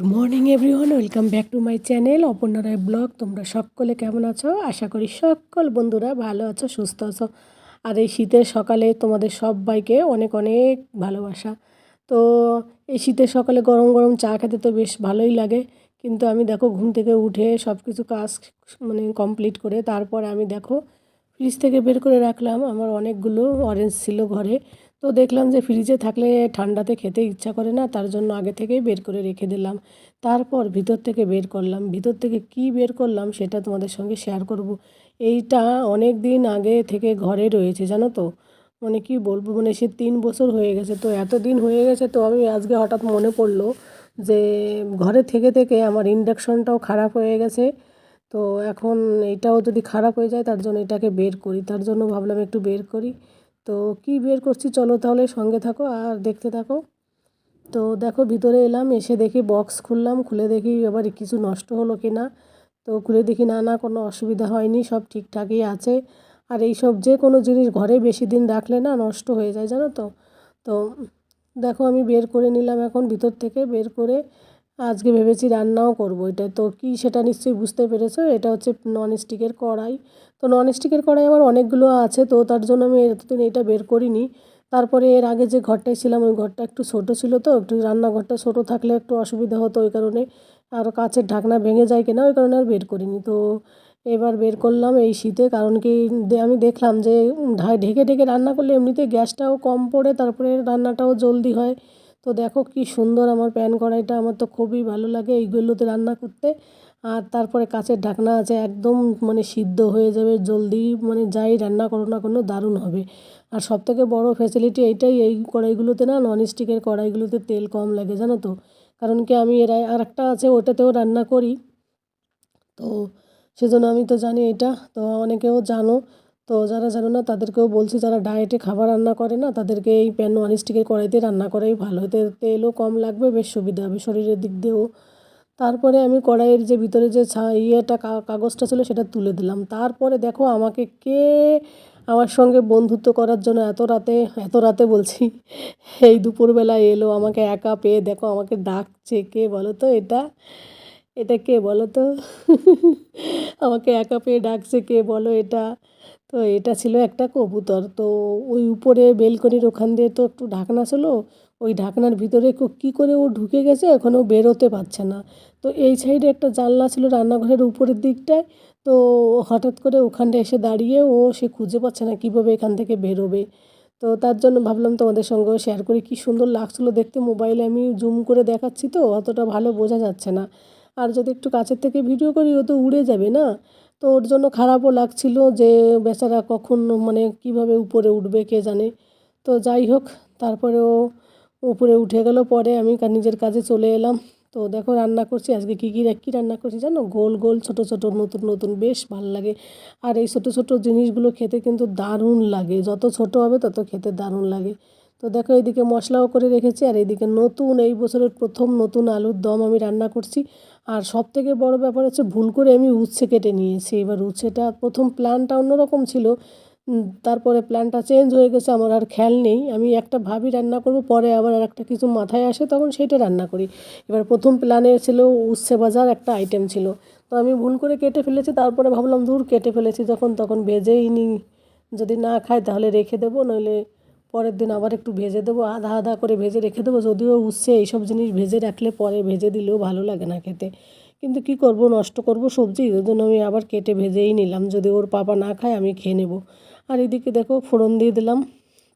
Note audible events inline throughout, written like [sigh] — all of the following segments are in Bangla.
Good morning everyone welcome back to my channel Aparna Roy blog তোমরা সকলে কেমন আছো? আশা করি সকল বন্ধুরা ভালো আছো, সুস্থ আছো। আর এই শীতের সকালে তোমাদের সবাইকে অনেক অনেক ভালোবাসা। তো এই শীতের সকালে গরম গরম চা খেতে তো বেশ ভালোই লাগে। কিন্তু আমি দেখো, ঘুম থেকে উঠে সব কিছু কাজ মানে কমপ্লিট করে তারপর আমি দেখো ফ্রিজ থেকে বের করে রাখলাম। আমার অনেকগুলো অরেঞ্জ ছিল ঘরে। তো দেখলাম যে ফ্রিজে থাকলে ঠান্ডাতে খেতে ইচ্ছা করে না, তার জন্য আগে থেকেই বের করে রেখে দিলাম। তারপর ভিতর থেকে বের করলাম। ভিতর থেকে কি বের করলাম সেটা তোমাদের সঙ্গে শেয়ার করব। এইটা অনেক দিন আগে থেকে ঘরে রয়েছে, জানো তো? মানে কি বলব মানে সে তিন বছর হয়ে গেছে, তো এত দিন হয়ে গেছে, তো আমি আজকে হঠাৎ মনে পড়ল যে ঘরে থেকে থেকে আমার ইন্ডাকশনটাও খারাপ হয়ে গেছে। তো এখন এটাও যদি খারাপ হয়ে যায়, তার জন্য এটাকে বের করি। তার জন্য ভাবলাম একটু বের করি। তো কি বের করছি চলো তাহলে সঙ্গে থাকো আর দেখতে থাকো। তো দেখো ভিতরে এলাম, এসে দেখি বক্স খুললাম, খুলে দেখি এবার কিছু নষ্ট হলো কি না তো খুলে দেখি না না, কোনো অসুবিধা হয়নি, সব ঠিকঠাকই আছে। আর এই সব যে কোনো জিনিস ঘরে বেশি দিন রাখলে না নষ্ট হয়ে যায়, জানো তো? তো দেখো আমি বের করে নিলাম এখন ভিতর থেকে, বের করে আজকে ভেবেছি রান্নাও করব। এটা তো কি সেটা নিশ্চয়ই বুঝতে পেরেছ? এটা হচ্ছে নন স্টিকের কড়াই। তো নন স্টিকের কড়াই আমার অনেকগুলো আছে, তো তার জন্য আমি এতদিন এটা বের করিনি। তারপরে এর আগে যে ঘরটায় ছিলাম, ওই ঘরটা একটু ছোটো ছিল তো, একটু রান্নাঘরটা ছোটো থাকলে একটু অসুবিধা হতো, ওই কারণে আর কাছের ঢাকনা ভেঙে যায় কিনা, ওই কারণে আর বের করিনি। তো এবার বের করলাম এই শীতে, কারণ কি আমি দেখলাম যে ঢেকে ঢেকে রান্না করলে এমনিতে গ্যাসটাও কম পড়ে, তারপরে রান্নাটাও জলদি হয়। তো দেখো কি সুন্দর আমার প্যান কড়াইটা, আমার তো খুবই ভালো লাগে এইগুলোতে রান্না করতে। আর তারপরে কাচের ঢাকনা আছে, একদম মানে সিদ্ধ হয়ে যাবে, জলদি মানে যাই রান্না করো না কোনো দারুণ হবে। আর সবথেকে বড় ফ্যাসিলিটি এইটাই, এই কড়াইগুলোতে না ননস্টিকের কড়াইগুলোতে তেল কম লাগে, জানো তো। কারণ কি আমি এর আর একটা আছে, ওটাতেও রান্না করি। তো সেজন্য আমি তো জানি এটা, তো অনেকেও জানো। তো যারা জানো না, তাদেরকেও বলছি যারা ডায়েটে খাবার রান্না করে না, তাদেরকে এই প্যান ননস্টিকের কড়াইতে রান্না করাই ভালো। এতে তেলও কম লাগবে, বেশ সুবিধা হবে শরীরের দিক দিয়েও। তারপরে আমি কড়াইয়ের যে ভিতরে যে ছা, ইয়েটা কাগজটা ছিল সেটা তুলে দিলাম। তারপরে দেখো আমাকে কে আমার সঙ্গে বন্ধুত্ব করার জন্য এত রাতে এত রাতে বলছি, এই দুপুরবেলা এলো, আমাকে একা পেয়ে দেখো আমাকে ডাকছে কে বলো তো এটা? এটা কে বলো তো? আমাকে একা পেয়ে ডাকছে কে বলো এটা? তো এটা ছিল একটা কবুতর। তো ওই উপরে বেলকনির ওখান দিয়ে তো একটু ঢাকনা ছিল। ওই ঢাকনার ভিতরে কী করে ও ঢুকে গেছে এখন ও বেরোতে পারছে না। তো এই সাইডে একটা জানলা ছিল রান্নাঘরের উপরের দিকটায়। তো হঠাৎ করে ওখানটা এসে দাঁড়িয়ে ও সে খুঁজে পাচ্ছে না কীভাবে এখান থেকে বেরোবে। তো তার জন্য ভাবলাম তোমাদের সঙ্গেও শেয়ার করি। কী সুন্দর লাগছিল দেখতে। মোবাইলে আমি জুম করে দেখাচ্ছি তো, অতটা ভালো বোঝা যাচ্ছে না। আর যদি একটু কাছের থেকে ভিডিও করি, ও তো উড়ে যাবে না? তো ওর জন্য খারাপও লাগছিল যে বেচারা কখন মানে কীভাবে উপরে উঠবে কে জানে? তো যাই হোক, তারপরে ও উপরে উঠে গেল। পরে আমি নিজের কাজে চলে এলাম। তো দেখো রান্না করছি। আজকে কী কী কী রান্না করছি জানো? গোল গোল, ছোট ছোট, নতুন নতুন, বেশ ভালো লাগে। আর এই ছোটো ছোটো জিনিসগুলো খেতে কিন্তু দারুণ লাগে। যত ছোট হবে তত খেতে দারুণ লাগে। তো দেখো এইদিকে মশলাও করে রেখেছি, আর এইদিকে নতুন এই বছরের প্রথম নতুন আলুর দম আমি রান্না করছি। আর সব থেকে বড় ব্যাপার হচ্ছে ভুল করে আমি উচ্ছে কেটে নিয়েছি। এবার উচ্ছেটা প্রথম প্ল্যানটা অন্যরকম ছিল তারপরে প্ল্যানটা চেঞ্জ হয়ে গেছে, আমার আর খেয়াল নেই। আমি একটা ভাবি রান্না করব, পরে আবার আর একটা কিছু মাথায় আসে, তখন সেইটা রান্না করি। এবার প্রথম প্ল্যানে ছিল উচ্ছে ভাজার একটা আইটেম ছিল। তো আমি ভুল করে কেটে ফেলেছি, তারপরে ভাবলাম দূর কেটে ফেলেছি, যখন তখন ভেজেই নিই। যদি না খায় তাহলে রেখে দেবো, নইলে পরের দিন আবার একটু ভেজে দেবো, আধা আধা করে ভেজে রেখে দেবো। যদিও উচ্ছে এইসব জিনিস ভেজে রাখলে পরে ভেজে দিলেও ভালো লাগে না খেতে। কিন্তু কি করব, নষ্ট করব সবজি? ওই জন্য আমি আবার কেটে ভেজেই নিলাম। যদি ওর পাপা না খায় আমি খেয়ে নেব। আর এদিকে দেখো ফোড়ন দিয়ে দিলাম।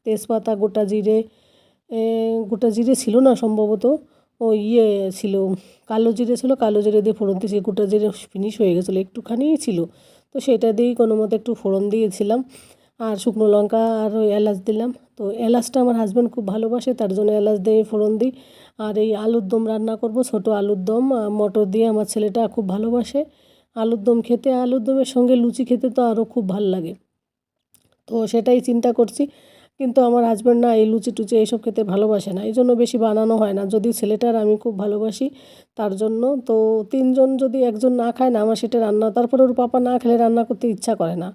তেজপাতা, গোটা জিরে গোটা জিরে ছিল না সম্ভবত। ও ইয়ে ছিল, কালো জিরে ছিল, কালো জিরে দিয়ে ফোড়ন দিয়েছি। গোটা জিরে ফিনিশ হয়ে গেছিল, একটুখানিই ছিল। তো সেটা দিয়েই কোনো মতো একটু ফোড়ন দিয়েছিলাম। আর শুকনো লঙ্কা আর ওই এলাচ দিলাম। তো এলাচটা আমার হাজব্যান্ড খুব ভালোবাসে, তার জন্য এলাচ দিয়ে ফোড়ন দিই। আর এই আলুর দম রান্না করব, ছোটো আলুর দম মটর দিয়ে আমার ছেলেটা খুব ভালোবাসে। আলুর দম খেতে, আলুর দমের সঙ্গে লুচি খেতে তো আরও খুব ভালো লাগে। তো সেটাই চিন্তা করছি, কিন্তু আমার হাজব্যান্ড না এই লুচি টুচি এইসব খেতে ভালোবাসে না। এই জন্য বেশি বানানো হয় না। যদি ছেলেটার আমি খুব ভালোবাসি, তার জন্য। তো তিনজন যদি একজন না খায়, না আমার সেটা রান্না, তারপরে ওর পাপা না খেলে রান্না করতে ইচ্ছা করে না।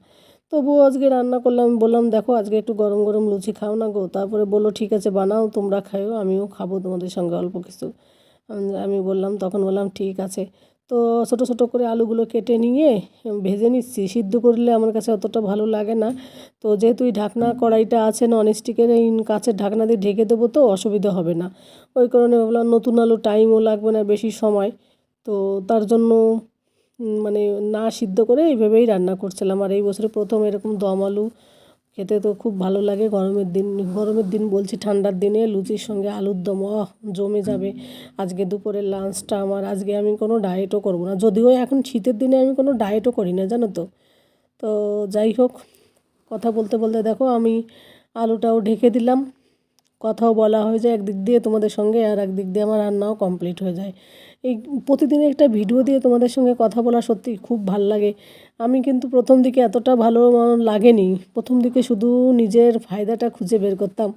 তবুও আজকে রান্না করলাম বললাম, দেখো, আজকে একটু গরম গরম লুচি খাও না গো। তারপরে বলল, ঠিক আছে, বানাও, তোমরা খাও আমিও খাব তোমাদের সঙ্গে অল্প কিছু। আমি বললাম, তখন বললাম, ঠিক আছে। তো ছোটো ছোটো করে আলুগুলো কেটে নিয়ে ভেজে নিচ্ছি। সিদ্ধ করলে আমার কাছে অতটা ভালো লাগে না। তো যেহেতু এই ঢাকনা কড়াইটা আছে ননস্টিকের এই কাঁচের ঢাকনা দিয়ে ঢেকে দেবো তো অসুবিধা হবে না। ওই কারণে ভাবলাম, নতুন আলু টাইমও লাগবে না বেশি সময়। তো তার জন্য মানে না সিদ্ধ করে এইভাবেই রান্না করছিলাম। আর এই বছরে প্রথম এরকম দম আলু খেতে তো খুব ভালো লাগে। গরমের দিন গরমের দিন বলছি, ঠান্ডার দিনে লুচির সঙ্গে আলুর দম অহ জমে যাবে। আজকে দুপুরের লাঞ্চটা আমার, আজকে আমি কোনো ডায়েটও করব না। যদিও এখন শীতের দিনে আমি কোনো ডায়েটও করি না, জানো তো। তো যাই হোক, কথা বলতে বলতে দেখো আমি আলুটাও ঢেকে দিলাম। কথাও বলা হয়ে যায়, একদিক দিয়ে তোমাদের সঙ্গে আর একদিক দিয়ে আমার রান্নাও কমপ্লিট হয়ে যায়। এই প্রতিদিন একটা ভিডিও দিয়ে তোমাদের সঙ্গে কথা বলা সত্যি খুব ভালো লাগে। আমি কিন্তু প্রথম দিকে এতটা ভালো লাগেনি। প্রথম দিকে শুধু নিজের ফায়দাটা খুঁজে বের করতাম।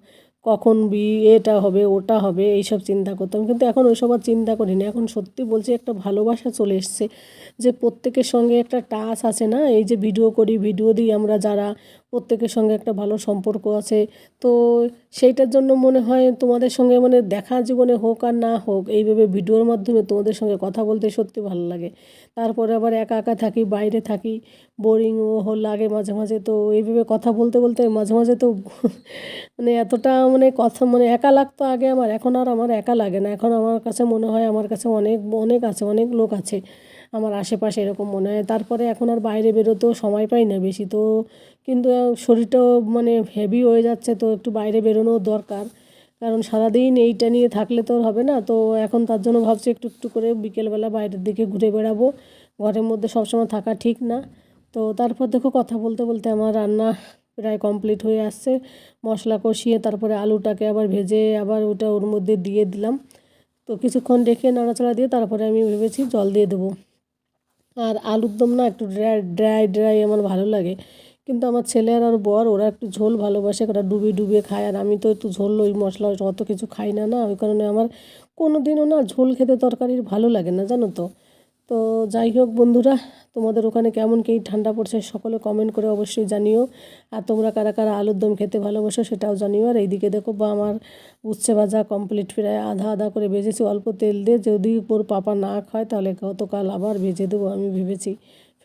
কখন বি, এটা হবে, ওটা হবে, এইসব চিন্তা করতাম। কিন্তু এখন ওইসব আর চিন্তা করি না এখন সত্যি বলছি একটা ভালোবাসা চলে এসছে যে প্রত্যেকের সঙ্গে একটা টাচ আছে না? এই যে ভিডিও করি ভিডিও দিই আমরা যারা প্রত্যেকের সঙ্গে একটা ভালো সম্পর্ক আছে। তো সেইটার জন্য মনে হয় তোমাদের সঙ্গে মানে দেখা জীবনে হোক আর না হোক, এইভাবে ভিডিওর মাধ্যমে তোমাদের সঙ্গে কথা বলতে সত্যি ভালো লাগে। তারপরে আবার একা একা থাকি, বাইরে থাকি বোরিংও লাগে মাঝে মাঝে। তো এইভাবে কথা বলতে বলতে মাঝে মাঝে তো [laughs] মানে এতটা মানে কথা মানে একা লাগতো আগে আমার, এখন আর আমার একা লাগে না। এখন আমার কাছে মনে হয় আমার কাছে অনেক অনেক আছে, অনেক লোক আছে। আমার আশেপাশে এরকম মনে হয়। তারপরে এখন আর বাইরে বেরোতেও সময় পাই না বেশি। তো কিন্তু শরীরটাও মানে হেভি হয়ে যাচ্ছে, তো একটু বাইরে বেরোনোও দরকার। কারণ সারাদিন এইটা নিয়ে থাকলে তো হবে না। তো এখন তার জন্য ভাবছি একটু একটু করে বিকেলবেলা বাইরের দিকে ঘুরে বেড়াবো। ঘরের মধ্যে সবসময় থাকা ঠিক না। তো তারপর দেখো কথা বলতে বলতে আমার রান্না প্রায় কমপ্লিট হয়ে আসছে। মশলা কষিয়ে তারপরে আলুটাকে আবার ভেজে আবার ওটা ওর মধ্যে দিয়ে দিলাম। তো কিছুক্ষণ রেখে নাড়াচাড়া দিয়ে তারপরে আমি ভেবেছি জল দিয়ে দেবো। আর আলুর দম না একটু ড্রাই ড্রাই ড্রাই আমার ভালো লাগে। কিন্তু আমার ছেলে আর বর, ওরা একটু ঝোল ভালোবাসে, ওরা ডুবিয়ে ডুবিয়ে খায়। আর আমি তো একটু ঝোল, ওই মশলা অত কিছু খাই না না। ওই কারণে আমার কোনো দিনও না ঝোল খেতে তরকারির ভালো লাগে না, জানো তো? তো যাই হোক বন্ধুরা, তোমাদের ওখানে কেমন কী ঠান্ডা পড়ছে সকলে কমেন্ট করে অবশ্যই জানিও। আর তোমরা কারা কারা আলুর দম খেতে ভালোবাসো সেটাও জানিও। আর এইদিকে দেখো, বা আমার উচ্ছে ভাজা কমপ্লিট প্রায় আধা আধা করে ভেজেছি। অল্প তেল দিয়ে যদি ওর পাপা না খায়, তাহলে গতকাল আবার ভেজে দেবো আমি ভেবেছি।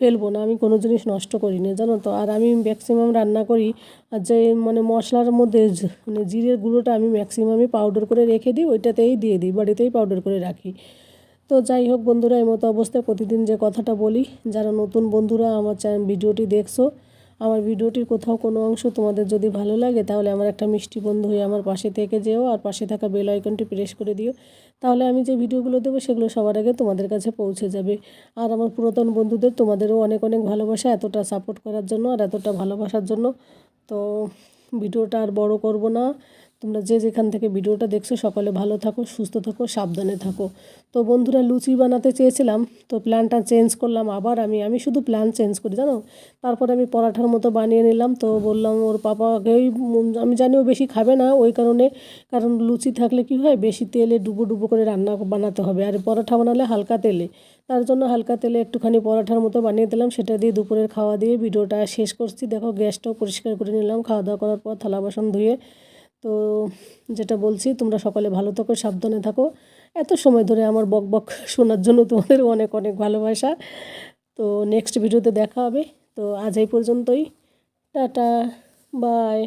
ফেলব না, আমি কোনো জিনিস নষ্ট করি না জানো তো। আর আমি ম্যাক্সিমাম রান্না করি, আর যে মানে মশলার মধ্যে মানে জিরের গুঁড়োটা আমি ম্যাক্সিমামই পাউডার করে রেখে দিই, ওইটাতেই দিয়ে দিই, বাড়িতেই পাউডার করে রাখি। তো যাই হোক বন্ধুরা, এই মতো অবস্থায় প্রতিদিন যে কথাটা বলি, যারা নতুন বন্ধুরা আমার চ্যানেল ভিডিওটি দেখছ, আমার ভিডিওটির কোথাও কোনো অংশ তোমাদের যদি ভালো লাগে, তাহলে আমার একটা মিষ্টি বন্ধু হয়ে আমার পাশে থেকে যেও, আর পাশে থাকা বেল আইকনটি প্রেস করে দিও। তাহলে আমি যে ভিডিওগুলো দেবো, সেগুলো সবার আগে তোমাদের কাছে পৌঁছে যাবে। আর আমার পুরাতন বন্ধুদের তোমাদেরও অনেক অনেক ভালোবাসা, এতটা সাপোর্ট করার জন্য আর এতটা ভালোবাসার জন্য। তো ভিডিওটা আর বড় করব না। তোমরা যে যেখান থেকে ভিডিওটা দেখছ, সকলে ভালো থাকো, সুস্থ থাকো, সাবধানে থাকো। তো বন্ধুরা, লুচি বানাতে চেয়েছিলাম, তো প্ল্যানটা চেঞ্জ করলাম আবার আমি আমি শুধু প্ল্যান চেঞ্জ করি, জানো? তারপর আমি পরাঠার মতো বানিয়ে নিলাম, তো বললাম ওর পাপাকেই আমি জানি ও বেশি খাবে না ওই কারণে, কারণ লুচি থাকলে কি হয়, বেশি তেলে ডুবো ডুবো করে রান্না বানাতে হবে, আর পরোটা বানালে হালকা তেলে। তার জন্য হালকা তেলে একটুখানি পরোটার মতো বানিয়ে দিলাম, সেটা দিয়ে দুপুরের খাওয়া দিয়ে ভিডিওটা শেষ করছি। দেখো, গ্যাসটাও পরিষ্কার করে নিলাম, খাওয়া দাওয়া করার পর থালা বাসন ধুয়ে তো যেটা বলছি, তোমরা সকলে ভালো থাকো, সাবধানে থাকো। এত সময় ধরে আমার বক বক শোনার জন্য তোমাদের অনেক অনেক ভালোবাসা। তো নেক্সট ভিডিওতে দেখা হবে। তো আজ এই পর্যন্তই। Tata bye